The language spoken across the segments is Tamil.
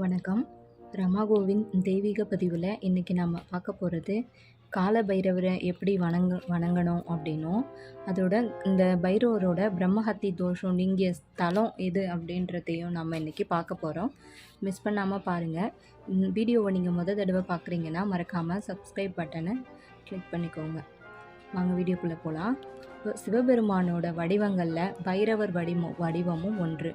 வணக்கம். ரமா கோவிந்த் தெய்வீக பதிவில் இன்றைக்கி நம்ம பார்க்க போகிறது கால பைரவரை எப்படி வணங்க வணங்கணும் அப்படின்னும் அதோட இந்த பைரவரோட பிரம்மஹத்தி தோஷம் நீங்கிய ஸ்தலம் எது அப்படின்றதையும் நம்ம இன்றைக்கி பார்க்க போகிறோம் மிஸ் பண்ணாமல் பாருங்கள் வீடியோவை நீங்கள் முத தடவை பார்க்குறீங்கன்னா மறக்காமல் சப்ஸ்கிரைப் பட்டனை கிளிக் பண்ணிக்கோங்க. வாங்க வீடியோக்குள்ளே போகலாம் சிவபெருமானோட வடிவங்களில் பைரவர் வடிவம் வடிவமும் ஒன்று.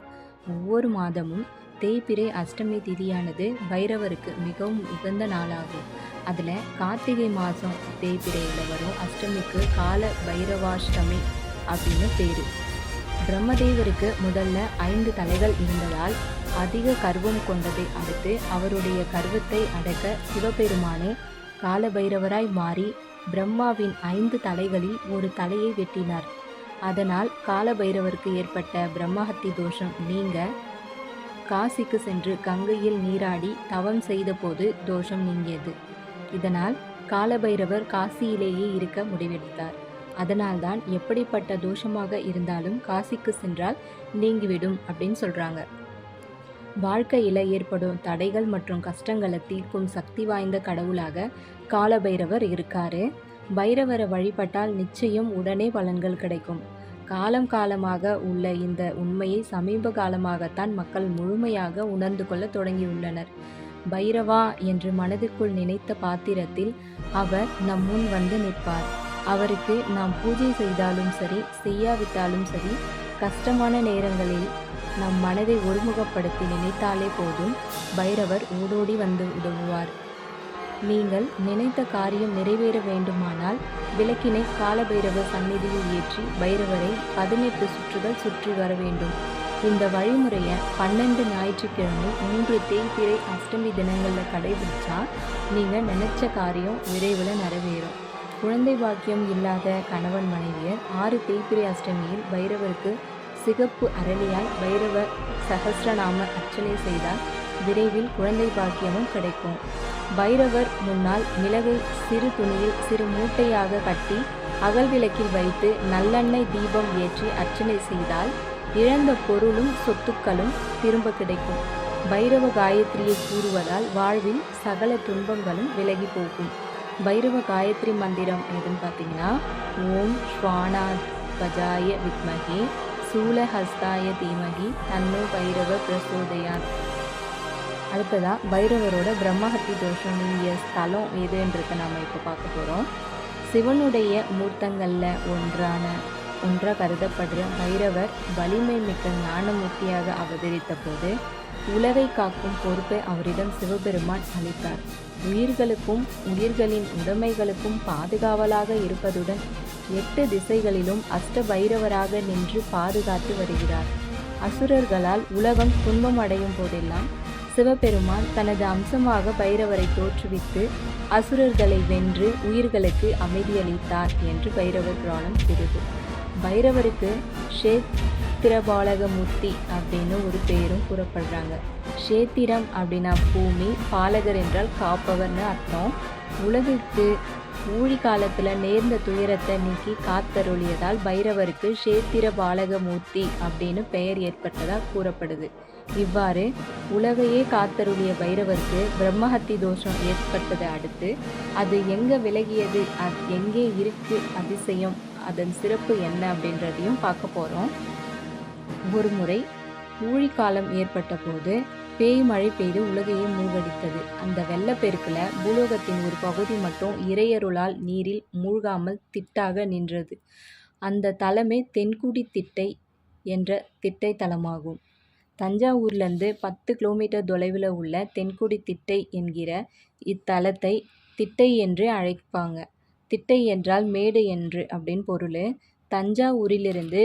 ஒவ்வொரு மாதமும் தேய்பிறை அஷ்டமி திதியானது பைரவருக்கு மிகவும் உகந்த நாளாகும். அதில் கார்த்திகை மாதம் தேய்பிரையில் வரும். அஷ்டமிக்கு கால பைரவாஷ்டமி அப்படின்னு பேர். பிரம்மதேவருக்கு முதல்ல ஐந்து தலைகள் இருந்ததால் அதிக கர்வம் கொண்டதை அடுத்து அவருடைய கர்வத்தை அடக்க சிவபெருமானே காலபைரவராய் மாறி பிரம்மாவின் ஐந்து தலைகளில் ஒரு தலையை வெட்டினார். அதனால் காலபைரவருக்கு ஏற்பட்ட பிரம்மஹத்தி தோஷம் நீங்க காசிக்கு சென்று கங்கையில் நீராடி தவம் செய்தபோது தோஷம் நீங்கியது. இதனால் காலபைரவர் காசியிலேயே இருக்க முடிவெடுத்தார். அதனால்தான் எப்படிப்பட்ட தோஷமாக இருந்தாலும் காசிக்கு சென்றால் நீங்கிவிடும் அப்படின்னு சொல்கிறாங்க வாழ்க்கையில் ஏற்படும் தடைகள் மற்றும் கஷ்டங்களை தீர்க்கும் சக்தி வாய்ந்த கடவுளாக காலபைரவர் இருக்காரு. பைரவரை வழிபட்டால் நிச்சயம் உடனே பலன்கள் கிடைக்கும். காலம் காலமாக உள்ள இந்த உண்மையை சமீப காலமாகத்தான் மக்கள் முழுமையாக உணர்ந்து கொள்ள தொடங்கியுள்ளனர். பைரவா என்று மனதிற்குள் நினைத்த பாத்திரத்தில் அவர் நம் முன் வந்து நிற்பார். அவருக்கு நாம் பூஜை செய்தாலும் சரி செய்யாவிட்டாலும் சரி கஷ்டமான நேரங்களில் நம் மனதை ஒருமுகப்படுத்தி நினைத்தாலே போதும் பைரவர் ஓடோடி வந்து உதவுவார். நீங்கள் நினைத்த காரியம் நிறைவேற வேண்டுமானால் விளக்கினை காலபைரவர் சந்நிதியில் ஏற்றி பைரவரை பதினெட்டு சுற்றுகள் சுற்றி வர வேண்டும். இந்த வழிமுறையை பன்னெண்டு ஞாயிற்றுக்கிழமை மூன்று தேய்பிறை அஷ்டமி தினங்களில் கடைபிடிச்சா நீங்கள் நினைச்ச காரியம் விரைவில் நிறைவேறும். குழந்தை பாக்கியம் இல்லாத கணவன் மனைவியர் ஆறு தேய்பிரை அஷ்டமியில் பைரவருக்கு சிகப்பு அரளியால் பைரவர் சகசிரநாம அர்ச்சனை செய்தால் விரைவில் குழந்தை பாக்கியமும் கிடைக்கும். பைரவர் முன்னால் மிளகை சிறு துணியில் சிறு மூட்டையாக கட்டி அகல் விளக்கில் வைத்து நல்லெண்ணெய் தீபம் ஏற்றி அர்ச்சனை செய்தால் இழந்த பொருளும் சொத்துக்களும் திரும்ப கிடைக்கும். பைரவ காயத்ரியை கூறுவதால் வாழ்வில் சகல துன்பங்களும் விலகி போகும். பைரவ காயத்ரி மந்திரம் எதுன்னு பார்த்தீங்கன்னா ஓம் ஸ்வானா பஜாய வித்மகி சூலஹஸ்தாய தீமகி தன்னோ பைரவ பிரசோதயான் அடுத்ததாக பைரவரோட பிரம்மஹத்தி தோஷம் நீங்கிய ஸ்தலம் எதுன்றதை நாம் இப்போ பார்க்க போகிறோம் சிவனுடைய மூர்த்தங்களில் ஒன்றான ஒன்றாக கருதப்படுற பைரவர் வலிமை மிக்க ஞானமூர்த்தியாக அவதரித்த போது உலகை காக்கும் பொறுப்பை அவரிடம் சிவபெருமான் அளித்தார். உயிர்களுக்கும் உயிர்களின் உடைமைகளுக்கும் பாதுகாவலாக இருப்பதுடன் எட்டு திசைகளிலும் அஷ்ட பைரவராக நின்று பாதுகாத்து வருகிறார். அசுரர்களால் உலகம் துன்பம் அடையும் போதெல்லாம் சிவபெருமான் தனது அம்சமாக பைரவரை தோற்றுவித்து அசுரர்களை வென்று உயிர்களுக்கு அமைதியளித்தார் என்று பைரவர் புராணம் கூறுது பைரவருக்கு ஷேத்திரபாலகமூர்த்தி அப்படின்னு ஒரு பேரும் கூறப்படுறாங்க. ஷேத்திரம் அப்படின்னா பூமி பாலகர் என்றால் காப்பவர்னு அர்த்தம். உலகிற்கு ஊழி காலத்தில் நேர்ந்த துயரத்தை நீக்கி காத்தருளியதால் பைரவருக்கு ஷேத்திர பாலகமூர்த்தி அப்படின்னு பெயர் ஏற்பட்டதாக கூறப்படுது. இவ்வாறு உலகையே காத்தருளிய பைரவருக்கு பிரம்மஹத்தி தோஷம் ஏற்பட்டதை அடுத்து அது எங்கே விலகியது அது எங்கே இருக்கு அதிசயம் அதன் சிறப்பு என்ன அப்படின்றதையும் பார்க்க போகிறோம் ஒரு முறை ஊழிக்காலம் ஏற்பட்ட போது பேய் மழை பெய்து உலகையே மூழ்கடித்தது. அந்த வெள்ளப்பெருக்கில் பூலோகத்தின் ஒரு பகுதி மட்டும் இறையருளால் நீரில் மூழ்காமல் திட்டாக நின்றது. அந்த தலமே தென்குடி திட்டை என்ற திட்டை தலமாகும். தஞ்சாவூர்லேருந்து பத்து கிலோமீட்டர் தொலைவில் உள்ள தென்குடி திட்டை என்கிற இத்தலத்தை திட்டை என்று அழைப்பாங்க. திட்டை என்றால் மேடு என்று அப்படின்னு பொருள். தஞ்சாவூரிலிருந்து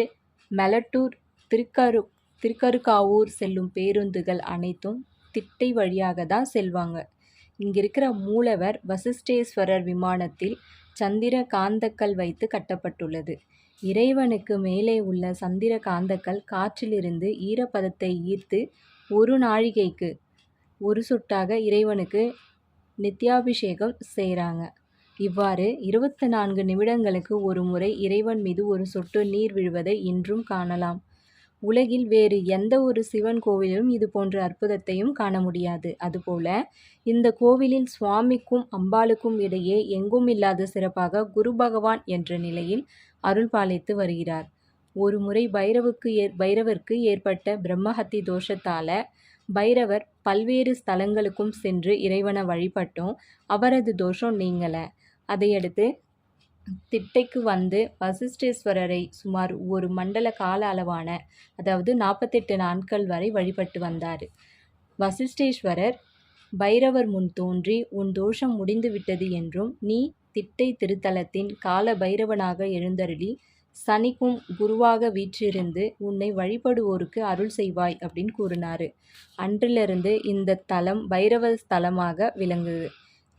மெலட்டூர் திருக்கரு திருக்கருக்காவூர் செல்லும் பேருந்துகள் அனைத்தும் திட்டை வழியாக தான் செல்வாங்க. இங்கே இருக்கிற மூலவர் வசிஷ்டேஸ்வரர் விமானத்தில் சந்திர காந்தக்கல் வைத்து கட்டப்பட்டுள்ளது. இறைவனுக்கு மேலே உள்ள சந்திர காந்தக்கல் காற்றிலிருந்து ஈரப்பதத்தை ஈர்த்து ஒரு நாழிகைக்கு ஒரு சொட்டாக இறைவனுக்கு நித்யாபிஷேகம் செய்கிறாங்க இவ்வாறு இருபத்தி நான்கு நிமிடங்களுக்கு ஒரு முறை இறைவன் மீது ஒரு சொட்டு நீர் விழுவதை இன்றும் காணலாம். உலகில் வேறு எந்த ஒரு சிவன் கோவிலிலும் இது போன்ற அற்புதத்தையும் காண முடியாது. அதுபோல இந்த கோவிலில் சுவாமிக்கும் அம்பாளுக்கும் இடையே எங்கும் இல்லாத சிறப்பாக குரு பகவான் என்ற நிலையில் அருள் பாலித்து வருகிறார். ஒரு முறை பைரவுக்கு ஏற் பைரவருக்கு ஏற்பட்ட பிரம்மஹத்தி தோஷத்தால பைரவர் பல்வேறு ஸ்தலங்களுக்கும் சென்று இறைவனை வழிபட்டும் அவரது தோஷம் நீங்கலை. அதையடுத்து திட்டைக்கு வந்து வசிஷ்டேஸ்வரரை சுமார் ஒரு மண்டல கால அளவான அதாவது நாற்பத்தெட்டு நாட்கள் வரை வழிபட்டு வந்தார். வசிஷ்டேஸ்வரர் பைரவர் முன் தோன்றி உன் தோஷம் முடிந்து விட்டது என்றும் நீ திட்டை திருத்தலத்தின் கால பைரவனாக எழுந்தருளி சனிக்கும் குருவாக வீற்றிருந்து உன்னை வழிபடுவோருக்கு அருள் செய்வாய் அப்படின்னு கூறினார். அன்றிலிருந்து இந்த தலம் பைரவ ஸ்தலமாக விளங்குது.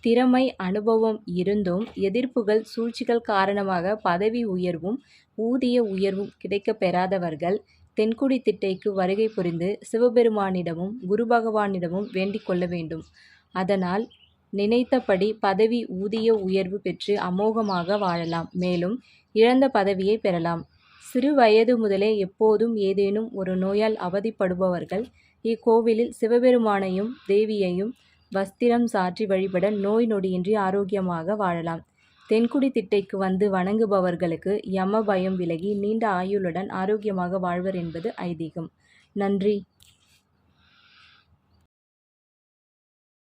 திறமை அனுபவம் இருந்தும் எதிர்ப்புகள் சூழ்ச்சிகள் காரணமாக பதவி உயர்வும் ஊதிய உயர்வும் கிடைக்கப் பெறாதவர்கள் தென்குடி திட்டைக்கு வருகை புரிந்து சிவபெருமானிடமும் குரு பகவானிடமும் வேண்டிக் கொள்ள வேண்டும். அதனால் நினைத்தபடி பதவி ஊதிய உயர்வு பெற்று அமோகமாக வாழலாம். மேலும் இழந்த பதவியை பெறலாம். சிறு வயது முதலே எப்போதும் ஏதேனும் ஒரு நோயால் அவதிப்படுபவர்கள் இக்கோவிலில் சிவபெருமானையும் தேவியையும் வஸ்திரம் சாற்றி வழிபட நோய் நொடியின்றி ஆரோக்கியமாக வாழலாம். தென்குடி திட்டைக்கு வந்து வணங்குபவர்களுக்கு யம பயம் விலகி நீண்ட ஆயுளுடன் ஆரோக்கியமாக வாழ்வர் என்பது ஐதீகம். நன்றி.